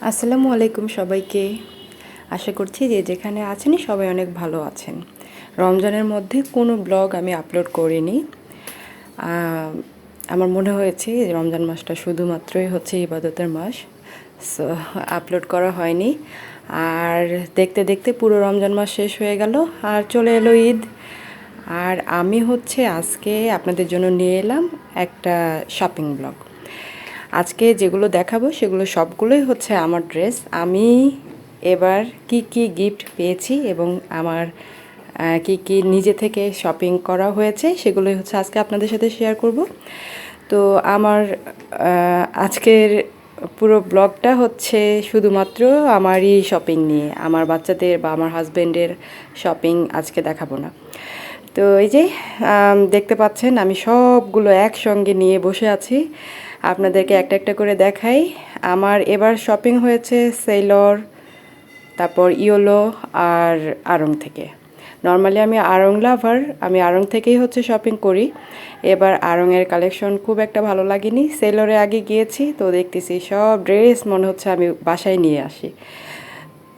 আসসালামু আলাইকুম সবাইকে। আশা করছি যে যেখানে আছেন সবাই অনেক ভালো আছেন। রমজানের মধ্যে কোনো ব্লগ আমি আপলোড করিনি। আমার মনে হয়েছে রমজান মাসটা শুধুমাত্রই হচ্ছে ইবাদতের মাস। সো, আপলোড করা হয়নি। আর দেখতে দেখতে পুরো রমজান মাস শেষ হয়ে গেল আর চলে এলো ঈদ। আর আমি হচ্ছে আজকে আপনাদের জন্য নিয়ে এলাম একটা শপিং ব্লগ আজকে যেগুলো দেখাবো সেগুলো সবগুলোই হচ্ছে আমার ড্রেস। আমি এবার কি কি গিফট পেয়েছি এবং আমার কি কি নিজে থেকে শপিং করা হয়েছে সেগুলোই হচ্ছে আজকে আপনাদের সাথে শেয়ার করব। তো আমার আজকের পুরো ব্লগটা হচ্ছে শুধুমাত্র আমারই শপিং নিয়ে, আমার বাচ্চাদের বা আমার হাজব্যান্ডের শপিং আজকে দেখাবো না। তো এই যে দেখতে পাচ্ছেন আমি সবগুলো একসঙ্গে নিয়ে বসে আছি। আপনাদেরকে একটা একটা করে দেখাই। আমার এবার শপিং হয়েছে সেলর তারপর ইয়োলো আর আরং থেকে। নর্মালি আমি আরং লাভার আমি আরং থেকেই হচ্ছে শপিং করি। এবার আরংয়ের কালেকশন খুব একটা ভালো লাগেনি। সেলরে আগে গিয়েছি, তো দেখতেছি সব ড্রেস মনে হচ্ছে আমি বাসায় নিয়ে আসি।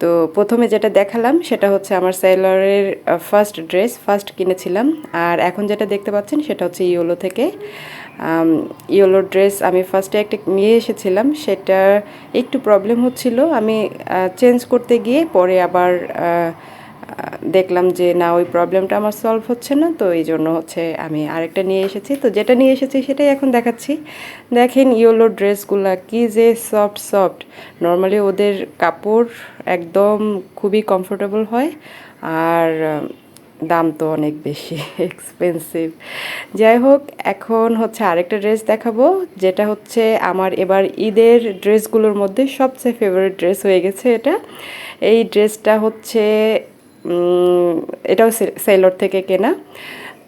তো প্রথমে যেটা দেখালাম সেটা হচ্ছে আমার সেলরের ফার্স্ট ড্রেস ফার্স্ট কিনেছিলাম। আর এখন যেটা দেখতে পাচ্ছেন সেটা হচ্ছে ইয়োলো থেকে। ইয়োলো ড্রেস আমি ফার্স্টে একটা নিয়ে এসেছিলাম। সেটা একটু প্রবলেম হচ্ছিল। আমি চেঞ্জ করতে গিয়ে পরে আবার দেখলাম যে, না, ওই প্রবলেমটা আমার সলভ হচ্ছে না। তো এই জন্য হচ্ছে আমি আরেকটা নিয়ে এসেছি। তো যেটা নিয়ে এসেছি সেটাই এখন দেখাচ্ছি। দেখেন ইয়েলো ড্রেসগুলা কি যে সফট সফট নর্মালি ওদের কাপড় একদম খুবই কমফোর্টেবল হয়, আর দাম তো অনেক বেশি এক্সপেন্সিভ যাই হোক, এখন হচ্ছে আরেকটা ড্রেস দেখাবো, যেটা হচ্ছে আমার এবার ঈদের ড্রেসগুলোর মধ্যে সবচেয়ে ফেভারিট ড্রেস হয়ে গেছে এটা। এই ড্রেসটা হচ্ছে এটাও সেলর থেকে কেনা।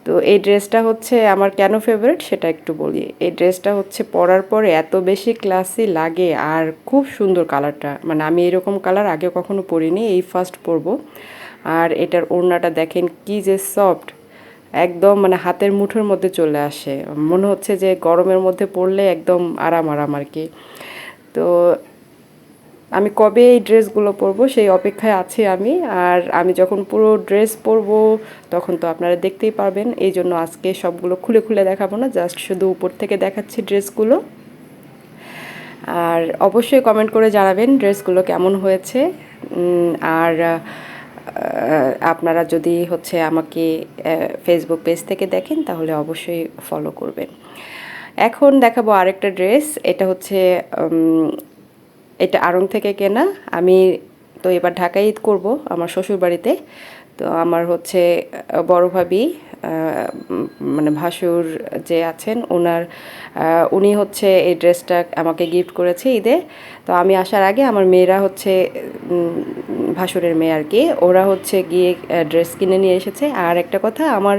তো এই ড্রেসটা হচ্ছে আমার কেন ফেভারিট সেটা একটু বলি। এই ড্রেসটা হচ্ছে পরার পরে এত বেশি ক্লাসি লাগে আর খুব সুন্দর কালারটা মানে আমি এরকম কালার আগে কখনো পরিনি, এই ফার্স্ট পরবো। আর এটার ওড়নাটা দেখেন কি যে সফট একদম মানে হাতের মুঠোর মধ্যে চলে আসে। মনে হচ্ছে যে গরমের মধ্যে পড়লে একদম আরাম আরাম আর কি। তো আমি কবে এই ড্রেসগুলো পরবো সেই অপেক্ষায় আছি আমি। আর আমি যখন পুরো ড্রেস পরবো, তখন তো আপনারা দেখতেই পারবেন। এই জন্য আজকে সবগুলো খুলে খুলে দেখাবো না, জাস্ট শুধু উপর থেকে দেখাচ্ছি ড্রেসগুলো। আর অবশ্যই কমেন্ট করে জানাবেন ড্রেসগুলো কেমন হয়েছে। আর আপনারা যদি হচ্ছে আমাকে ফেসবুক পেজ থেকে দেখেন, তাহলে অবশ্যই ফলো করবেন। এখন দেখাবো আরেকটা ড্রেস। এটা হচ্ছে এটা আড়ং থেকে কেনা। আমি তো এবার ঢাকায় ঈদ করব আমার শ্বশুর বাড়িতে তো আমার হচ্ছে বড় ভাবি মানে ভাসুর যে আছেন, ওনার উনি হচ্ছে এই ড্রেসটা আমাকে গিফট করেছে ঈদে। তো আমি আসার আগে আমার মেয়েরা হচ্ছে ভাসুরের মেয়ে আর কি, ওরা হচ্ছে গিয়ে ড্রেস কিনে নিয়ে এসেছে। আর একটা কথা, আমার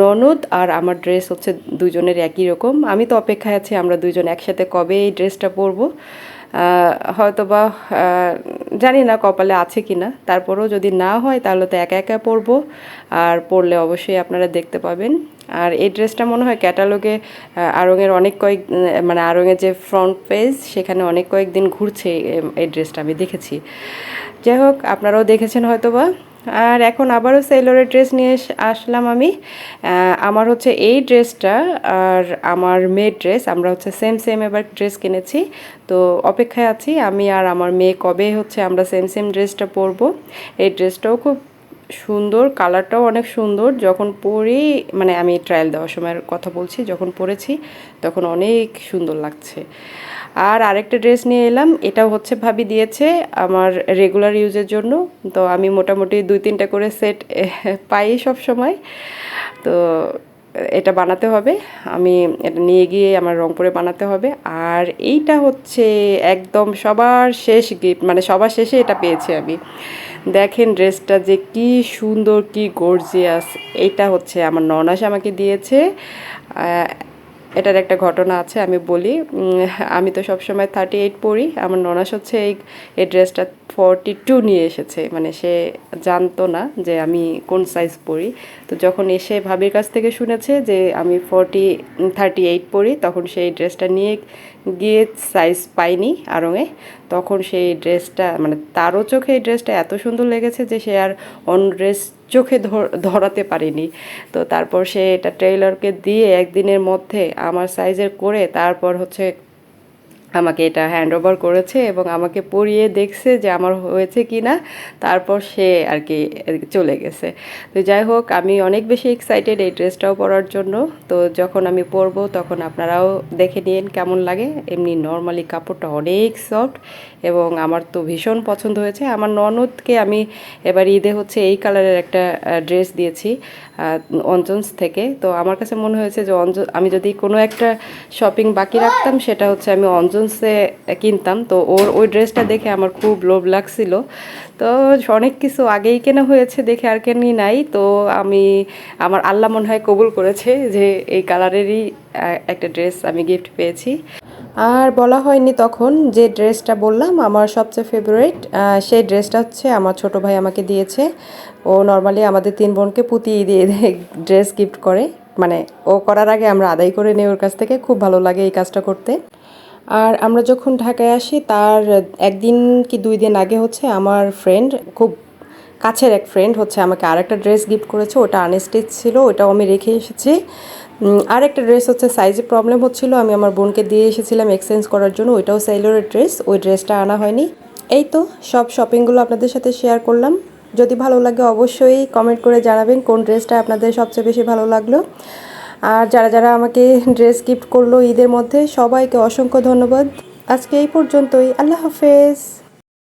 ননদ আর আমার ড্রেস হচ্ছে দুজনের একই রকম। আমি তো অপেক্ষায় আছি আমরা দুজন একসাথে কবে এই ড্রেসটা পরবো। আহ, হয়তো জানি না কপালে আছে কি না তারপরেও যদি না হয় তাহলে তো একা একা পরবো আর পরলে অবশ্যই আপনারা দেখতে পাবেন। আর এই ড্রেসটা মনে হয় ক্যাটালগে আরঙের অনেক কয়েক মানে আরঙের যে ফ্রন্ট পেজ সেখানে অনেক কয়েকদিন ঘুরছে এই ড্রেসটা আমি দেখেছি। যাই হোক আপনারাও দেখেছেন হয়তো বা আর এখন আবারও সেলরের ড্রেস নিয়ে আসলাম আমি। আমার হচ্ছে এই ড্রেসটা আর আমার মেয়ের ড্রেস আমরা হচ্ছে সেম সেম এবার ড্রেস কিনেছি। তো অপেক্ষায় আছি আমি আর আমার মেয়ে কবে হচ্ছে আমরা সেম সেম ড্রেসটা পরবো। এই ড্রেসটাও খুব সুন্দর কালারটাও অনেক সুন্দর। যখন পরে মানে আমি ট্রায়াল দেওয়ার সময়ের কথা বলছি, যখন পরেছি, তখন অনেক সুন্দর লাগছে। আর আরেকটা ড্রেস নিয়ে এলাম, এটাও হচ্ছে ভাবি দিয়েছে আমার রেগুলার ইউজের জন্য। তো আমি মোটামুটি দুই তিনটা করে সেট পাই সব সময় তো এটা বানাতে হবে। আমি এটা নিয়ে গিয়ে আমার রংপুরে বানাতে হবে। আর এইটা হচ্ছে একদম সবার শেষ গিফট মানে সবার শেষে এটা পেয়েছি আমি। দেখেন ড্রেসটা যে কি সুন্দর, কি গর্জিয়াস এইটা হচ্ছে আমার ননাস আমাকে দিয়েছে। এটার একটা ঘটনা আছে, আমি বলি। আমি তো সবসময় থার্টি এইট পরি আমার ননাস হচ্ছে এই এই ড্রেসটা ফর্টি টু নিয়ে এসেছে। মানে সে জানতো না যে আমি কোন সাইজ পরি। তো যখন এসে ভাবির কাছ থেকে শুনেছে যে আমি ফর্টি থার্টি এইট পরি তখন সেই ড্রেসটা নিয়ে গিয়ে সাইজ পাইনি আরঙে তখন সেই ড্রেসটা মানে তারও চোখে এই ড্রেসটা এত সুন্দর লেগেছে যে সে আর অন ড্রেস চোখে ধর- ধরাতে পারিনি। তো তারপর সে এটা ট্রেইলারকে দিয়ে একদিনের মধ্যে আমার সাইজের করে তারপর হচ্ছে আমাকে এটা হ্যান্ড ওভার করেছে এবং আমাকে পরিয়ে দেখছে যে আমার হয়েছে কি না তারপর সে আর কি চলে গেছে। তো যাই হোক, আমি অনেক বেশি এক্সাইটেড এই ড্রেসটাও পরার জন্য। তো যখন আমি পরবো, তখন আপনারাও দেখে নিন কেমন লাগে। এমনি নর্মালি কাপড়টা অনেক সফট এবং আমার তো ভীষণ পছন্দ হয়েছে। আমার ননদকে আমি এবার ঈদে হচ্ছে এই কালারের একটা ড্রেস দিয়েছি অঞ্জনস থেকে। তো আমার কাছে মনে হয়েছে যে অঞ্জন আমি যদি কোনো একটা শপিং বাকি রাখতাম, সেটা হচ্ছে আমি অঞ্জনসে কিনতাম। তো ওর ওই ড্রেসটা দেখে আমার খুব লোভ লাগছিল। তো অনেক কিছু আগেই কেনা হয়েছে, দেখে আর কেনি নাই। তো আমি, আমার আল্লাহ মনে হয় কবুল করেছে যে এই কালারেরই একটা ড্রেস আমি গিফট পেয়েছি। আর বলা হয়নি তখন যে ড্রেসটা বললাম, আমার সবচেয়ে ফেভারিট সেই ড্রেসটা হচ্ছে আমার ছোট ভাই আমাকে দিয়েছে। ও নর্মালি আমাদের তিন বোনকে পুঁতি দিয়ে ড্রেস গিফট করে। মানে ও করার আগে আমরা আদায় করে নিই ওর কাছ থেকে, খুব ভালো লাগে এই কাজটা করতে। আর আমরা যখন ঢাকায় আসি, তার একদিন কি দুই দিন আগে হচ্ছে আমার ফ্রেন্ড খুব কাছের এক ফ্রেন্ড হচ্ছে আমাকে আরেকটা ড্রেস গিফট করেছে, ওটা আনস্টিচ ছিল, ওটাও আমি রেখে এসেছি। আর একটা ড্রেস হচ্ছে সাইজে প্রবলেম হচ্ছিল, আমি আমার বোনকে দিয়ে এসেছিলাম এক্সচেঞ্জ করার জন্য, ওইটাও সেলোরের ড্রেস ওই ড্রেসটা আনা হয়নি। এই তো, সব শপিংগুলো আপনাদের সাথে শেয়ার করলাম। যদি ভালো লাগে অবশ্যই কমেন্ট করে জানাবেন কোন ড্রেসটা আপনাদের সবচেয়ে বেশি ভালো লাগল। আর যারা যারা আমাকে ড্রেস গিফট করল ঈদের মধ্যে, সবাইকে অসংখ্য ধন্যবাদ। আজকে এই পর্যন্তই। আল্লাহ হাফেজ।